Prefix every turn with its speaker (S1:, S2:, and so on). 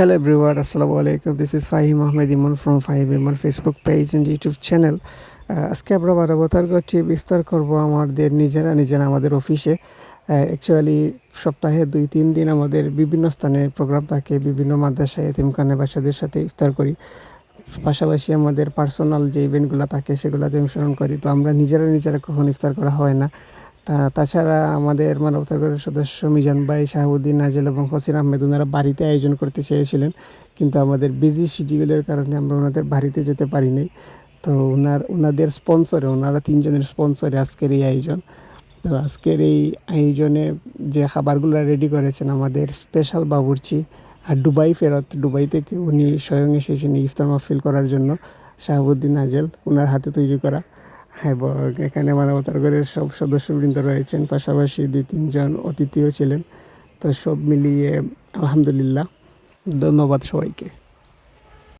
S1: Hello everyone, Assalamu alaikum. This is Fahim Ahmed Iman from Fahim Facebook page and YouTube channel. আহ, আজকে আমরা বারাবতার করছি বিস্তার করব আমাদের নিজেরা নিজেরা আমাদের অফিসে অ্যাকচুয়ালি সপ্তাহে দুই তিন দিন আমাদের বিভিন্ন স্থানে প্রোগ্রাম থাকে বিভিন্ন মাদ্রাসায় এতিমখানে বাচ্চাদের সাথে ইফতার করি পাশাপাশি আমাদের পার্সোনাল যে ইভেন্টগুলো থাকে সেগুলোতে অংশগ্রহণ করি তো আমরা নিজেরা নিজেরা কখন ইফতার করা হয় না তাছাড়া আমাদের মানবতার সদস্য মিজান ভাই শাহাবুদ্দিন নাজেল এবং হসিন আহমেদ, ওনারা বাড়িতে আয়োজন করতে চেয়েছিলেন। কিন্তু আমাদের বিজি শিডিউলের কারণে আমরা ওনাদের বাড়িতে যেতে পারিনি তো ওনার, ওনাদের স্পন্সরে ওনারা তিনজনের স্পন্সরে আজকের এই আয়োজন। তো আজকের এই আয়োজনে যে খাবারগুলো রেডি করেছেন আমাদের স্পেশাল বাবুর্চি আর দুবাই ফেরত, দুবাই থেকে উনি স্বয়ং এসেছেন ইফতার মাহফিল করার জন্য, শাহাবুদ্দিন নাজেল, ওনার হাতে তৈরি করা। এবং এখানে মানবতার ঘরের সব সদস্যবৃন্দ রয়েছেন, পাশাপাশি দুই তিনজন অতিথিও ছিলেন। তো সব মিলিয়ে আলহামদুলিল্লাহ। ধন্যবাদ সবাইকে।